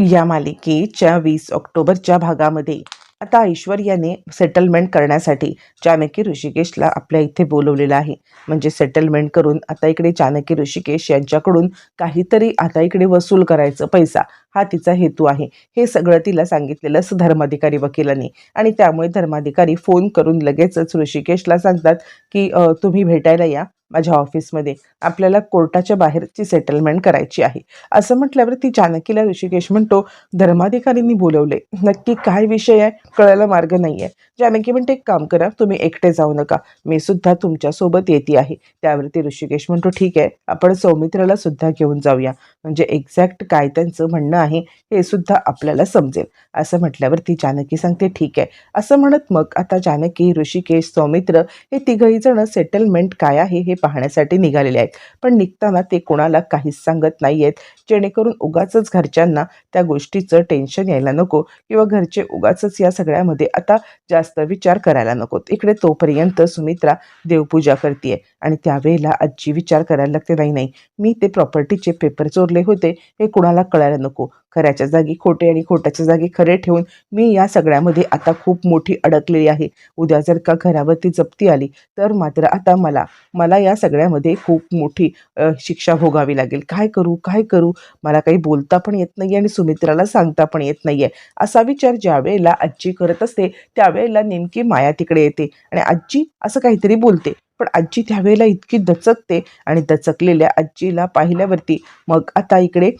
या मालिकेच्या वीस ऑक्टोबरच्या भागामध्ये आता ऐश्वर्याने सेटलमेंट करण्यासाठी जानकी ऋषिकेशला आपल्या इथे बोलवलेलं आहे. म्हणजे सेटलमेंट करून आता इकडे जानकी ऋषिकेश यांच्याकडून काहीतरी आता इकडे वसूल करायचं पैसा हा तिचा हेतू आहे. हे सगळं तिला सांगितलेलं असं धर्माधिकारी वकिलांनी. आणि त्यामुळे धर्माधिकारी फोन करून लगेचच ऋषिकेशला सांगतात की तुम्ही भेटायला या. माझ्या ऑफिसमध्ये आपल्याला कोर्टाच्या बाहेरची सेटलमेंट करायची आहे. असं म्हटल्यावर ती जानकीला ऋषिकेश म्हणतो धर्माधिकारींनी बोलवले. नक्की काय विषय आहे? कळायला मार्ग नाही आहे जानकी म्हणते एक काम करा तुम्ही एकटे जाऊ नका. मी सुद्धा तुमच्यासोबत येते आहे. त्यावरती ऋषिकेश म्हणतो ठीक आहे. आपण सौमित्राला सुद्धा घेऊन जाऊया. म्हणजे एक्झॅक्ट काय त्यांचं म्हणणं आहे हे सुद्धा आपल्याला समजेल. असं म्हटल्यावर ती जानकी सांगते ठीक आहे. असं म्हणत मग आता जानकी ऋषिकेश सौमित्र हे तिघही जण सेटलमेंट काय आहे हे पाहण्यासाठी निघालेले आहेत. पण निघताना ते कोणाला काहीच सांगत नाही आहेत जेणेकरून उगाचच घरच्यांना त्या गोष्टीचं टेन्शन यायला नको किंवा घरचे उगाचच या सगळ्यामध्ये आता जास्त विचार करायला नकोत. इकडे तोपर्यंत सुमित्रा देवपूजा करते आणि त्यावेळेला आजी विचार करायला लागते नाही नाही मी ते प्रॉपर्टीचे पेपर चोरले होते हे कुणाला कळायला नको. खऱ्याच्या जागी खोटे आणि खोट्याच्या जागी खरे ठेवून मी या सगळ्यामध्ये आता खूप मोठी अडकलेली आहे. उद्या जर का घरावरती जप्ती आली तर मात्र आता मला मला या सगळ्यामध्ये खूप मोठी शिक्षा भोगावी लागेल. काय करू काय करू? मला काही बोलता पण येत नाही आणि सुमित्राला सांगता पण येत नाही आहे असा विचार ज्या वेळेला आजी करत असते त्यावेळेला नेमकी माया तिकडे येते आणि आजी असं काहीतरी बोलते. पण आजी त्यावेळेला इतकी दचकते आणि दचकलेल्या आजीला पाहिल्यावरती मग आता इकडे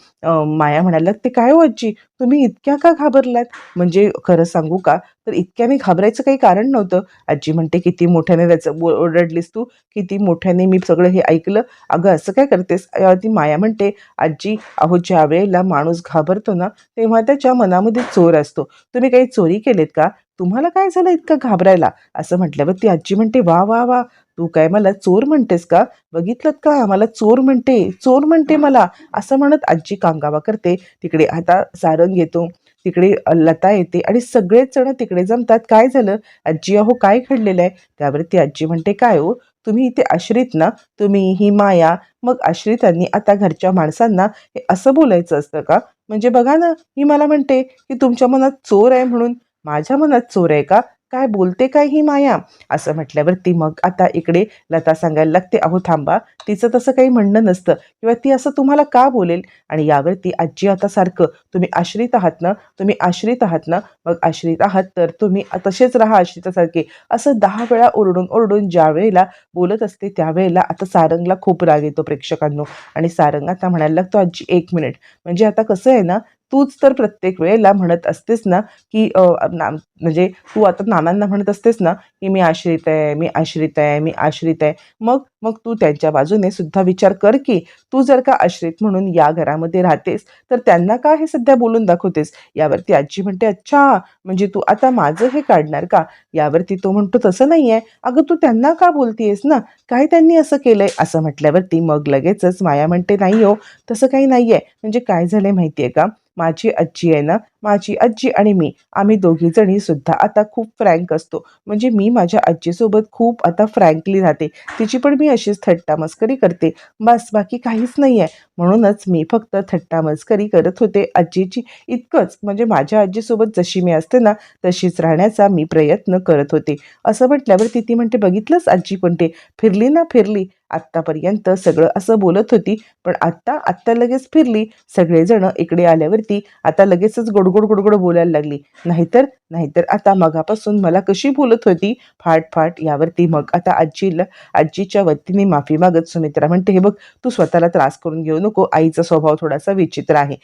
माया म्हणायला ते काय हो आजी? तुम्ही इतक्या का घाबरलात? म्हणजे खरं सांगू का? तर इतक्याने घाबरायचं काही कारण नव्हतं. आजी म्हणते किती मोठ्याने त्याचं बो- ओरडलीस तू? किती मोठ्याने मी सगळं हे ऐकलं? अगं असं काय करतेस? ती माया म्हणते आजी अहो ज्या वेळेला माणूस घाबरतो ना तेव्हा त्याच्या मनामध्ये चोर असतो. तुम्ही काही चोरी केलेत का? तुम्हाला काय झालं इतकं घाबरायला? असं म्हटल्यावर ती आजी म्हणते वा वा वा तू काय मला चोर म्हणतेस का? बघितलं का? मला चोर म्हणते. चोर म्हणते मला. असं म्हणत आजी कांगावा करते. तिकडे आता सारंग येतो. तिकडे लता येते आणि सगळेच जण तिकडे जमतात. काय झालं? आजी अहो काय घडलेलं आहे त्यावरती आजी म्हणते काय हो? तुम्ही इथे आश्रित ना? तुम्ही ही माया. मग आश्रितांनी आता घरच्या माणसांना हे असं बोलायचं असतं का? म्हणजे बघा ना ही मला म्हणते की तुमच्या मनात चोर आहे म्हणून. माझ्या मनात चोर आहे का? काय बोलते काय ही माया? असं म्हटल्यावरती मग आता इकडे लता सांगायला लागते अहो थांबा तिचं तसं काही म्हणणं नसतं. किंवा ती असं तुम्हाला का बोलेल? आणि यावरती आजी आता सारखं तुम्ही आश्रित आहात ना? तुम्ही आश्रित आहात ना? मग आश्रित आहात तर तुम्ही तसेच राहा आश्रितासारखे. असं दहा वेळा ओरडून ओरडून ज्या वेळेला बोलत असते त्यावेळेला आता सारंगला खूप राग येतो प्रेक्षकांनो. आणि सारंग आता म्हणायला लागतो आजी एक मिनिट. म्हणजे आता कसं आहे ना तूच तर प्रत्येक वेळेला म्हणत असतेस ना की म्हणजे तू आता नानांना म्हणत असतेस ना की मी आश्रित आहे मी आश्रित आहे मी आश्रित आहे. मग मग तू त्यांच्या बाजूने सुद्धा विचार कर की तू जर का आश्रित म्हणून या घरामध्ये राहतेस तर त्यांना का हे सध्या बोलून दाखवतेस? यावरती आजी म्हणते अच्छा म्हणजे तू आता माझं हे काढणार का? यावरती तो म्हणतो तसं नाही आहे अगं तू त्यांना का बोलतीयस ना? काय त्यांनी असं केलंय? असं म्हटल्यावरती मग लगेचच माया म्हणते नाही हो तसं काही नाही आहे म्हणजे काय झालंय माहिती आहे का? माझी आजी आहे ना माझी आजी आणि मी आम्ही दोघी जणी सुद्धा आता खूप फ्रँक असतो. म्हणजे मी माझ्या आजीसोबत खूप आता फ्रँकली राहते. तिची पण मी अशीच थट्टा मस्करी करते. बस बाकी काहीच नाही आहे म्हणूनच मी फक्त थट्टा मस्करी करत होते आजीची. इतकंच. म्हणजे माझ्या आजीसोबत जशी मी असते ना तशीच राहण्याचा मी प्रयत्न करत होते. असं म्हटल्यावर ती ती म्हणते बघितलंच आजी पण ते फिरली ना फिरली. आत्तापर्यंत सगळं असं बोलत होती पण आत्ता आत्ता लगेच फिरली. सगळेजण इकडे आल्यावरती आता लगेचच गोडगोड गोडगोड बोलायला लागली. नाहीतर नाहीतर आता मगापासून मला कशी बोलत होती? फाट फाट यावरती मग आता आजीला आजीच्या वतीने माफी मागत सुमित्रा म्हणते हे बघ तू स्वतःला त्रास करून घेऊ नको. आईचा स्वभाव थोडासा विचित्र आहे.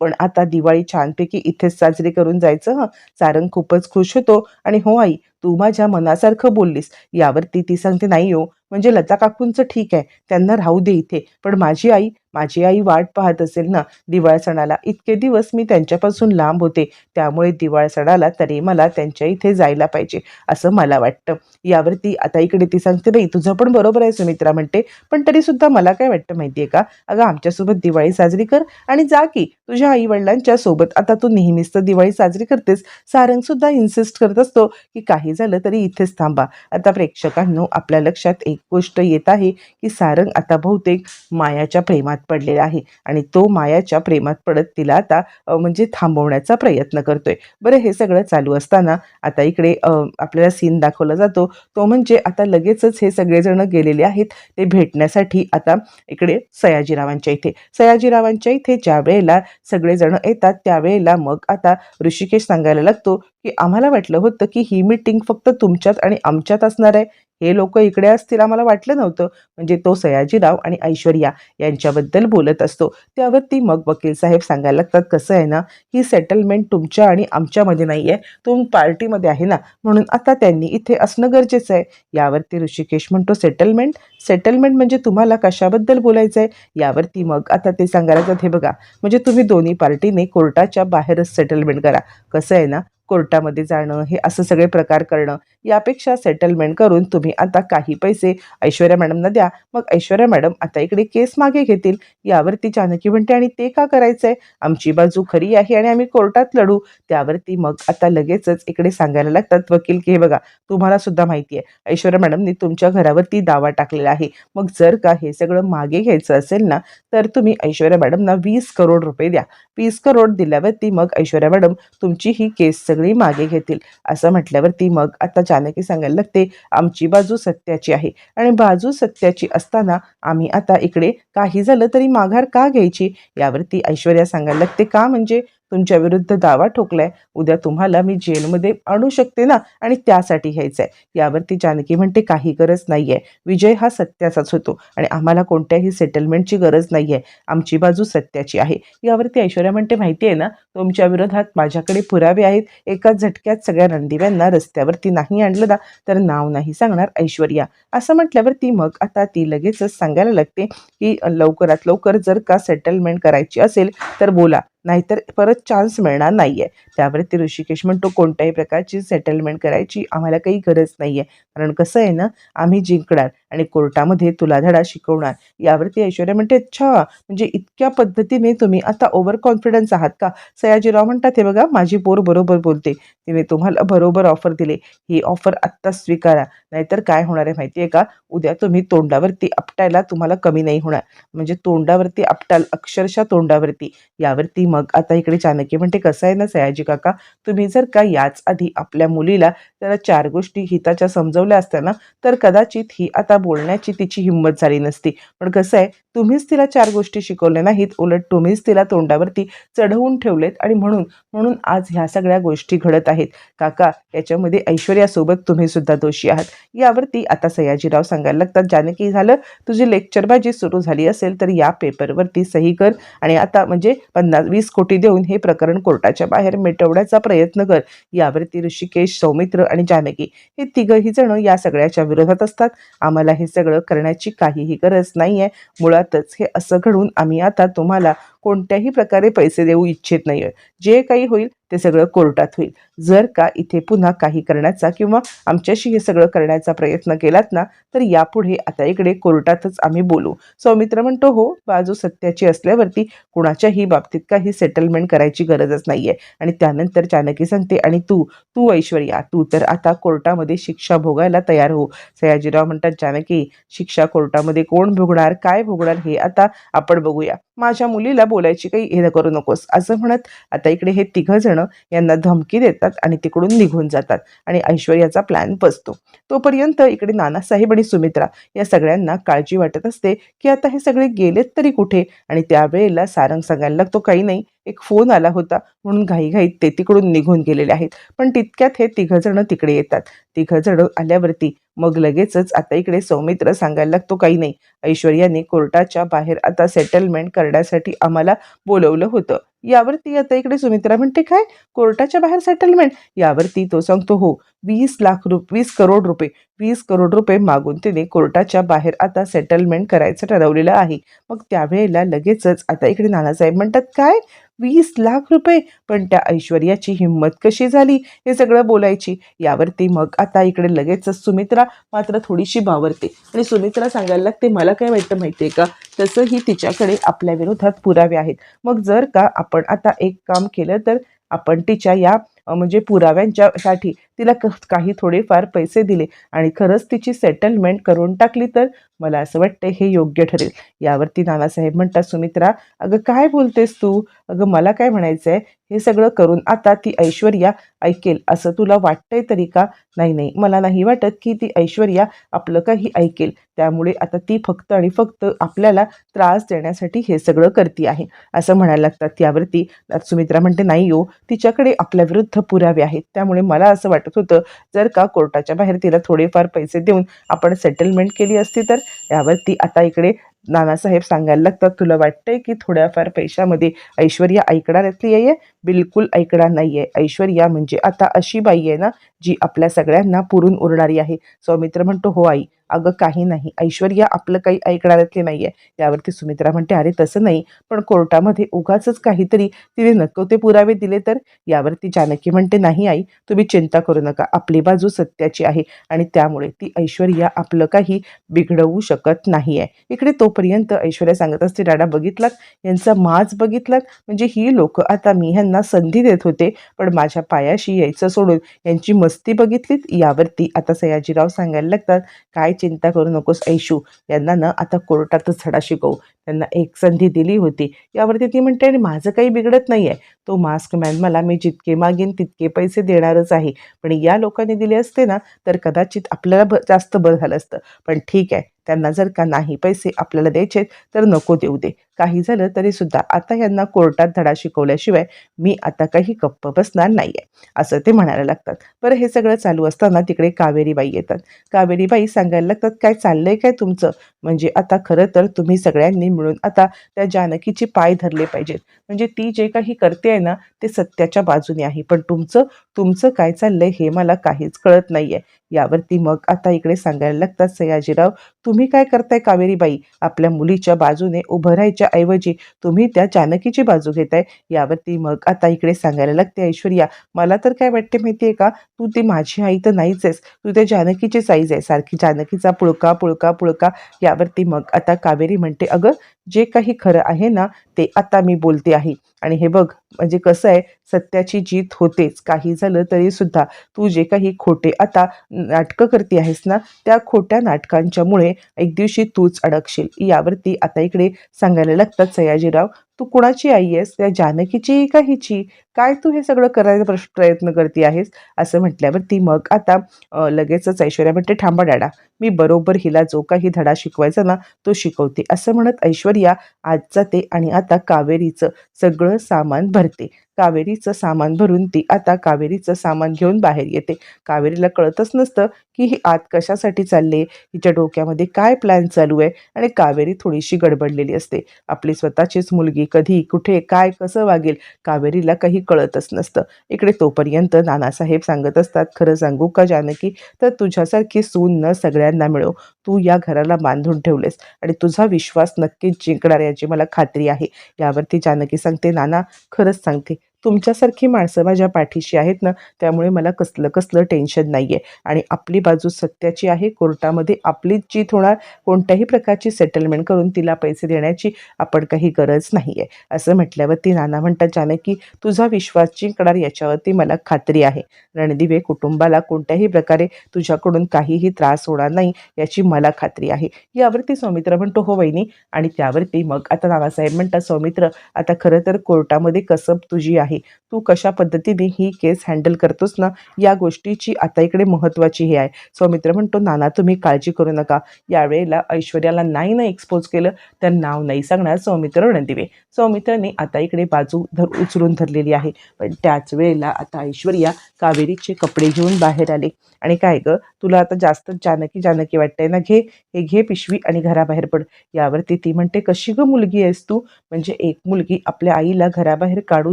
पण आता दिवाळी छानपैकी इथेच साजरी करून जायचं हं. सारंग खूपच खुश होतो आणि हो आई तू माझ्या मनासारखं बोललीस. यावरती ती सांगते नाही हो म्हणजे लता काकूंचं ठीक आहे. त्यांना राहू दे इथे. पण माझी आई माझी आई वाट पाहत असेल ना दिवाळ सणाला. इतके दिवस मी त्यांच्यापासून लांब होते. त्यामुळे दिवाळ सणाला तरी मला त्यांच्या इथे जायला पाहिजे असं मला वाटतं. यावरती आता इकडे ती सांगते नाही तुझं पण बरोबर आहे सुमित्रा म्हणते. पण तरीसुद्धा मला काय वाटतं माहिती आहे का? अगं आमच्यासोबत दिवाळी साजरी कर आणि जा की. तुझ्या आई वडिलांच्या सोबत. आता तू नेहमीच तर दिवाळी साजरी करतेस. सारंग सुद्धा इन्सिस्ट करत असतो की काही झालं तरी इथेच थांबा. आता प्रेक्षकांनो आपल्या लक्षात एक गोष्ट येत आहे की सारंग आता बहुतेक मायाच्या प्रेमात पडलेला आहे. आणि तो मायाच्या प्रेमात पडत तिला आता म्हणजे थांबवण्याचा प्रयत्न करतोय. बरं हे सगळं चालू असताना आता इकडे आपल्याला सीन दाखवला जातो. तो म्हणजे आता लगेचच हे सगळेजण गेलेले आहेत. ते भेटण्यासाठी आता इकडे सयाजीरावांच्या इथे. सयाजीरावांच्या इथे ज्या वेळेला सगळेजण येतात त्यावेळेला मग आता ऋषिकेश सांगायला लागतो की आम्हाला वाटलं होतं की ही मीटिंग फक्त तुमच्यात आणि आमच्यात असणार आहे. हे लोक इकडे असतील आम्हाला वाटलं नव्हतं. म्हणजे तो सयाजीराव आणि ऐश्वर्या यांच्याबद्दल बोलत असतो. त्यावरती मग वकील साहेब सांगायला लागतात कसं आहे ना ही सेटलमेंट तुमच्या आणि आमच्यामध्ये नाही आहे तुम पार्टीमध्ये आहे ना म्हणून आता त्यांनी इथे असणं गरजेचं आहे. यावरती ऋषिकेश म्हणतो सेटलमेंट सेटलमेंट म्हणजे तुम्हाला कशाबद्दल बोलायचं आहे यावरती मग आता ते सांगायला जात हे बघा म्हणजे तुम्ही दोन्ही पार्टीने कोर्टाच्या बाहेरच सेटलमेंट करा. कसं आहे ना कोर्टामध्ये जाणं हे असं सगळे प्रकार करणं यापेक्षा सेटलमेंट करून तुम्ही आता काही पैसे ऐश्वर्या मॅडमना द्या. मग ऐश्वर्या मॅडम आता इकडे केस मागे घेतील. यावरती जानकी म्हणते आणि ते का करायचंय? आमची बाजू खरी आहे आणि आम्ही कोर्टात लढू. त्यावरती मग आता लगेचच इकडे सांगायला लागतात वकील की हे बघा तुम्हाला सुद्धा माहिती आहे. ऐश्वर्या मॅडमनी तुमच्या घरावरती दावा टाकलेला आहे. मग जर का हे सगळं मागे घ्यायचं असेल ना तर तुम्ही ऐश्वर्या मॅडमना वीस करोड रुपये द्या. वीस करोड दिल्यावरती मग ऐश्वर्या मॅडम तुमची ही केस सगळी मागे घेतील. असं म्हटल्यावरती मग आता जानकी सांगायला लागते आमची बाजू सत्याची आहे. आणि बाजू सत्याची असताना आम्ही आता इकडे काही झालं तरी माघार का घ्यायची? यावरती ऐश्वर्या सांगायला लागते का म्हणजे तुमच्या विरुद्ध दावा ठोकलाय. उद्या तुम्हाला मी जेलमध्ये आणू शकते ना? आणि त्यासाठी घ्यायचं आहे यावरती जानकी म्हणते काही गरज नाही आहे विजय हा सत्याचाच होतो. आणि आम्हाला कोणत्याही सेटलमेंटची गरज नाही आहे आमची बाजू सत्याची आहे. यावरती ऐश्वर्या म्हणते माहिती आहे ना? तुमच्या विरोधात माझ्याकडे पुरावे आहेत. एका झटक्यात सगळ्या रणदिव्यांना रस्त्यावरती नाही आणलं ना तर नाव नाही सांगणार ऐश्वर्या. असं म्हटल्यावरती मग आता ती लगेचच सांगायला लागते की लवकरात लवकर जर का सेटलमेंट करायची असेल तर बोला. नाहीतर परत चान्स मिळणार नाही आहे त्यावरती ऋषिकेश म्हणतो कोणत्याही प्रकारची सेटलमेंट करायची आम्हाला काही गरज नाही आहे कारण कसं आहे ना आम्ही जिंकणार आणि कोर्टामध्ये तुला धडा शिकवणार यावरती ऐश्वर्या म्हणते अच्छा म्हणजे इतक्या पद्धतीने तुम्ही आता ओव्हर कॉन्फिडन्स आहात का? सयाजीराव म्हणतात हे बघा माझी पोर बरोबर बोलते. तिने तुम्हाला बरोबर ऑफर दिले. ही ऑफर आत्ता स्वीकारा. नाहीतर काय होणार आहे माहिती आहे का? उद्या तुम्ही तोंडावरती आपटायला तुम्हाला कमी नाही होणार. म्हणजे तोंडावरती आपटाल अक्षरशः तोंडावरती. यावरती मग आता इकडे चाणक्य म्हणते कसं आहे ना सयाजी काका? तुम्ही जर का याच आधी आपल्या मुलीला त्याला चार गोष्टी हिताच्या समजवल्या असत्या ना तर कदाचित ही आता बोलण्याची तिची हिंमत झाली नसती. पण कसं आहे तुम्हीच तिला चार गोष्टी शिकवल्या नाहीत उलट तुम्हीच तिला तोंडावरती चढवून ठेवलेत आणि म्हणून म्हणून आज ह्या सगळ्या गोष्टी घडत आहेत. काका याच्यामध्ये ऐश्वर्यासोबत तुम्ही सुद्धा दोषी आहात. यावरती आता सयाजीराव सांगायला लागतात जानकी झालं? तुझी लेक्चरबाजी सुरू झाली असेल तर या पेपरवरती सही कर आणि आता म्हणजे पन्नास वीस कोटी देऊन हे प्रकरण कोर्टाच्या बाहेर मिटवण्याचा प्रयत्न कर यावरती ऋषिकेश सौमित्र आणि जानकी हे तिघही जण या सगळ्याच्या विरोधात असतात. आम्हाला हे सगळं करण्याची काहीही गरज नाही आहे मुळातच हे असं घडून आम्ही आता तुम्हाला कोणत्याही प्रकारे पैसे देऊ इच्छित नाही आहे जे काही होईल ते सगळं कोर्टात होईल. जर का इथे पुन्हा काही करण्याचा किंवा आमच्याशी हे सगळं करण्याचा प्रयत्न केलात ना तर यापुढे आता इकडे कोर्टातच आम्ही बोलू. सौमित्र म्हणतो हो बाजू सत्याची असल्यावरती कुणाच्याही बाबतीत काही सेटलमेंट करायची गरजच नाहीये. आणि त्यानंतर जानकी सांगते आणि तू तू ऐश्वर्या तू तर आता कोर्टामध्ये शिक्षा भोगायला तयार हो. सयाजीराव म्हणतात जानकी शिक्षा कोर्टामध्ये कोण भोगणार काय भोगणार हे आता आपण बघूया. माझ्या मुलीला बोलायची काही हे करू नकोस. असं म्हणत आता इकडे हे तिघ जण यांना धमकी देतात आणि तिकडून निघून जातात आणि ऐश्वर्याचा प्लॅन बसतो. तोपर्यंत इकडे नानासाहेब आणि सुमित्रा या सगळ्यांना काळजी वाटत असते की आता हे सगळे गेलेत तरी कुठे? आणि त्यावेळेला सारंग सांगायला लागतो काही नाही. एक फोन आला होता म्हणून घाईघाईत ते तिकडून निघून गेलेले आहेत. पण तितक्यात हे तिघंजणं तिकडे येतात. तिघंजणं आल्यावरती मग लगेचच आता इकडे सौमित्र सांगायला लागतो काही नाही ऐश्वर्याने कोर्टाच्या बाहेर आता सेटलमेंट करण्यासाठी आम्हाला बोलवलं होतं. यावरती आता इकडे सुमित्रा म्हणते काय? कोर्टाच्या बाहेर सेटलमेंट यावरती तो सांगतो हो वीस लाख रुप वीस करोड रुपये वीस करोड रुपये मागून तिने कोर्टाच्या बाहेर आता सेटलमेंट करायचं ठरवलेलं आहे. मग त्यावेळेला लगेचच आता इकडे नानासाहेब म्हणतात काय? वीस लाख रुपये. पण त्या ऐश्वर्याची हिंमत कशी झाली? हे सगळं बोलायची. यावरती मग आता इकडे लगेचच सुमित्रा मात्र थोडीशी बावरते आणि सुमित्रा सांगायला लागते मला काय वाटतं माहितीये का? तसंही तिच्याकडे आपल्या विरोधात पुरावे आहेत. मग जर का आपण आता एक काम केलं तर आपण तिच्या या म्हणजे पुराव्यांच्यासाठी तिला क- काही थोडेफार पैसे दिले आणि खरंच तिची सेटलमेंट करून टाकली तर मला असं वाटतं हे योग्य ठरेल. यावरती नानासाहेब म्हणतात सुमित्रा अगं काय बोलतेस तू? अगं मला काय म्हणायचं आहे हे सगळं करून आता ती ऐश्वर्या ऐकेल असं तुला वाटतंय तरी का? नाही नाही मला नाही वाटत की ती ऐश्वर्या आपलं काही ऐकेल. त्यामुळे आता ती फक्त आणि फक्त आपल्याला त्रास देण्यासाठी हे सगळं करते आहे. असं म्हणायला लागतात त्यावरती. सुमित्रा म्हणते नाही हो तिच्याकडे आपल्या विरुद्ध पुरावे आहेत. त्यामुळे मला असं वाटत होतं जर का कोर्टाच्या बाहेर तिला थोडेफार पैसे देऊन आपण सेटलमेंट केली असती तर यावरती आता इकडे नानासाहेब सांगायला लागतात तुला वाटतंय की थोड्याफार पैशामध्ये ऐश्वर्या ऐकणार असली आहे बिलकुल ऐकणार नाही आहे ऐश्वर्या म्हणजे आता अशी बाई आहे ना जी आपल्या सगळ्यांना पुरून उरणारी आहे. सौमित्र म्हणतो हो आई. अगं काही नाही. ऐश्वर्या आपलं काही ऐकणारातली आहे यावरती सुमित्रा म्हणते अरे तसं नाही. पण कोर्टामध्ये उगाच काहीतरी तिने नको ते पुरावे दिले तर? यावरती जानकी म्हणते नाही आई. तुम्ही चिंता करू नका. आपली बाजू सत्याची आहे आणि त्यामुळे ती ऐश्वर्या आपलं काही बिघडवू शकत नाही आहे इकडे तो तोपर्यंत ऐश्वर्या सांगत असते डाडा बघितलात? यांचा माज बघितलात? म्हणजे ही लोक आता मी ह्यांना संधी देत होते पण माझ्या पायाशी यायचं सोडून यांची मस्ती बघितलीत? यावरती आता सयाजीराव सांगायला लागतात काय चिंता करू नकोस ऐशू यांना ना आता कोर्टातच धडा शिकवू. त्यांना एक संधी दिली होती. यावरती ती म्हणते आणि माझं काही बिघडत नाही आहे तो मास्क मॅन मला मी जितके मागेन तितके पैसे देणारच आहे. पण या लोकांनी दिले असते ना तर कदाचित आपल्याला ब जास्त बरं झालं असतं. पण ठीक आहे त्यांना जर का नाही पैसे आपल्याला द्यायचे तर नको देऊ दे. काही झालं तरी सुद्धा आता यांना कोर्टात धडा शिकवल्याशिवाय मी आता काही गप्प बसणार नाही आहे असं ते म्हणायला लागतात. बरं हे सगळं चालू असताना तिकडे कावेरीबाई येतात. कावेरीबाई सांगायला लागतात काय चाललंय काय तुमचं? म्हणजे आता खरं तर तुम्ही सगळ्यांनी मिळून आता त्या जानकीचे पाय धरले पाहिजेत. म्हणजे ती जे काही करते आहे ना ते सत्याच्या बाजूने आहे. पण तुमचं तुमचं काय चाललंय हे मला काहीच कळत नाहीये. यावरती मग आता इकडे सांगायला लागतात सयाजीराव तुम्ही काय करताय कावेरीबाई? आपल्या मुलीच्या बाजूने उभं राहायच्या ऐवजी तुम्ही त्या जानकीची बाजू घेताय. यावरती मग आता इकडे सांगायला लागते ऐश्वर्या मला तर काय वाटते माहितीये का? तू ती माझी आई तर नाहीच आहेस. तू त्या जानकीची साईज आहे सारखी जानकीचा पुळका पुळका पुळका. यावरती मग आता कावेरी म्हणते अगं जे काही खरं आहे ना ते आता मी बोलते आहे. आणि हे बघ म्हणजे कसं आहे सत्याची जीत होतेच. काही झालं तरी सुद्धा तू जे काही खोटे आता नाटकं करते आहेस ना त्या खोट्या नाटकांच्यामुळे एक दिवशी तूच अडकशील. यावरती आता इकडे सांगायला लागतात सयाजीराव तू कुणाची आई आहेस? त्या जानकीची का हिची? काय तू हे सगळं करायचा प्रश- प्रयत्न करते आहेस? असं म्हटल्यावरती मग आता लगेचच ऐश्वर्या म्हणते थांबा डाडा. मी बरोबर हिला जो काही धडा शिकवायचा ना तो शिकवते. असं म्हणत ऐश्वर्या आज जाते आणि आता कावेरीचं सगळं सामान भरते. कावेरीचं सामान भरून ती आता कावेरीचं सामान घेऊन बाहेर येते. कावेरीला कळतच नसतं की ही आत कशासाठी चालले हिच्या डोक्यामध्ये काय प्लॅन चालू आहे आणि कावेरी थोडीशी गडबडलेली असते. आपली स्वतःचीच मुलगी कधी कुठे काय कसं वागेल कावेरीला काही कळतच नसतं. इकडे तोपर्यंत नानासाहेब सांगत असतात खरं सांगू का जानकी? तर तुझ्यासारखी सून न सगळ्यांना मिळो तू या घराला बांधून ठेवलेस आणि तुझा विश्वास नक्कीच जिंकणार याची मला खात्री आहे. यावरती जानकी सांगते नाना खरंच सांगते. तुमच्यासारखी माणसं माझ्या पाठीशी आहेत ना त्यामुळे मला कसलं कसलं टेन्शन नाही आहे आणि आपली बाजू सत्याची आहे कोर्टामध्ये आपलीच जीत होणार. कोणत्याही प्रकारची सेटलमेंट करून तिला पैसे देण्याची आपण काही गरज नाही आहे असं म्हटल्यावरती नाना म्हणतात जानकी तुझा विश्वास जिंकणार याच्यावरती मला खात्री आहे. रणदिवे कुटुंबाला कोणत्याही प्रकारे तुझ्याकडून काहीही त्रास होणार नाही याची मला खात्री आहे. यावरती सौमित्र म्हणतो हो वहिनी. आणि त्यावरती मग आता नानासाहेब म्हणतात सौमित्र आता खरं तर कोर्टामध्ये कसब तुझी आहे. तू कशा पद्धतीने ही केस हँडल करतोस ना या गोष्टीची आता इकडे महत्त्वाची हे आहे. सौमित्र म्हणतो नाना तुम्ही काळजी करू नका. यावेळेला ऐश्वर्याला नाही ना एक्सपोज केलं तर नाव नाही सांगणार सौमित्र रणदिवे. सौमित्राने आता इकडे बाजू धर उचलून धरलेली आहे. पण त्याच वेळेला आता ऐश्वर्या कावेरीचे कपडे घेऊन बाहेर आले. आणि काय ग तुला आता जास्त जानकी जानकी वाटतंय ना घे हे घे पिशवी आणि घराबाहेर पड. यावरती ती म्हणते कशी ग मुलगी आहेस तू? म्हणजे एक मुलगी आपल्या आईला घराबाहेर काढू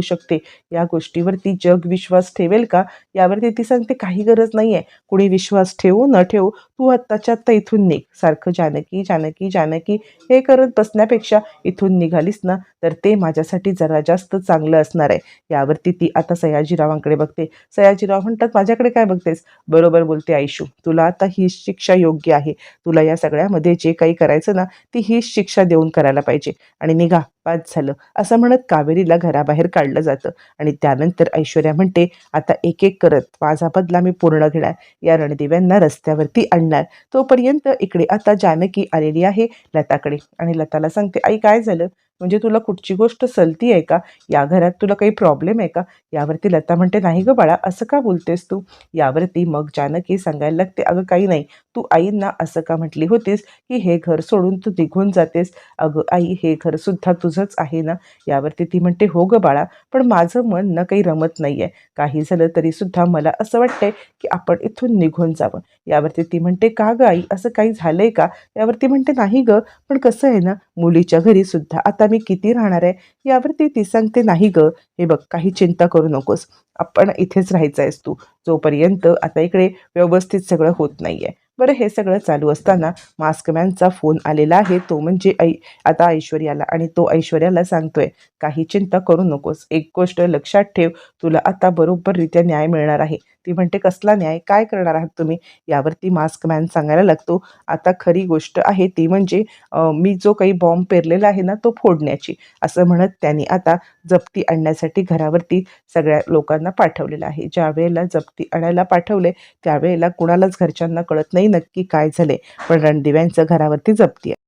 शकते. या गोष्टीवरती जग विश्वास ठेवेल का? यावरती ती सांगते काही गरज नाही आहे कुणी विश्वास ठेवू न ठेवू तू आत्ताच्या आत्ता इथून निघ. सारखं जानकी जानकी जानकी हे करत बसण्यापेक्षा इथून निघालीस ना तर ते माझ्यासाठी जरा जास्त चांगलं असणार आहे. यावरती ती आता सयाजीरावांकडे बघते. सयाजीराव म्हणतात माझ्याकडे काय बघतेस? बरोबर बोलते आयशू तुला आता ही शिक्षा योग्य आहे. तुला या सगळ्यामध्ये जे काही करायचं ना ती ही शिक्षा देऊन करायला पाहिजे. आणि निघा पाच झालं. असं म्हणत कावेरीला घराबाहेर काढलं जातं. आणि त्यानंतर ऐश्वर्या म्हणते आता एक एक करत माझा बदला मी पूर्ण घेणार. या रणदिव्यांना रस्त्यावरती आणणार. तोपर्यंत इकडे आता जानकी आलेली आहे लताकडे. आणि लताला सांगते आई काय झालं? म्हणजे तुला कुठची गोष्ट सलती आहे का? या घरात तुला काही प्रॉब्लेम आहे का? यावरती लता म्हणते नाही गं बाळा असं का बोलतेस तू? यावरती मग जानकी सांगायला लागते अगं काही नाही तू आईंना असं का म्हटली होतीस की हे घर सोडून तू निघून जातेस? अगं आई हे घर सुद्धा तुझंच आहे ना? यावरती ती म्हणते हो गं बाळा पण माझं मन ना काही रमत नाही आहे काही झालं तरीसुद्धा मला असं वाटतंय की आपण इथून निघून जावं. यावरती ती म्हणते का गं आई असं काही झालंय का? यावरती म्हणते नाही गं पण कसं आहे ना मुलीच्या घरी सुद्धा आता आता मी किती राहणार आहे? यावरती ती सांगते नाही गं हे बघ काही चिंता करू नकोस. आपण इथेच राहायचं आहेस तू. जोपर्यंत आता इकडे व्यवस्थित सगळं होत नाही आहे बरं हे सगळं चालू असताना मास्कमॅनचा फोन आलेला आहे. तो म्हणजे ऐ आता ऐश्वर्याला आणि तो ऐश्वर्याला सांगतोय काही चिंता करू नकोस. एक गोष्ट लक्षात ठेव. तुला आता बरोबररित्या न्याय मिळणार आहे. ती म्हणते कसला न्याय? काय करणार आहात तुम्ही? यावरती मास्क मॅन सांगायला लागतो. आता खरी गोष्ट आहे ती म्हणजे मी जो काही बॉम्ब पेरलेला आहे ना तो फोडण्याची. असं म्हणत त्यांनी आता जप्ती आणण्यासाठी घरावरती सगळ्या लोकांना पाठवलेलं आहे. ज्या वेळेला जप्ती आणायला पाठवले त्यावेळेला कुणालाच घरच्यांना कळत नाही नक्की काय झाले. पण रणदिव्यांचं घरावरती जप्ती आहे.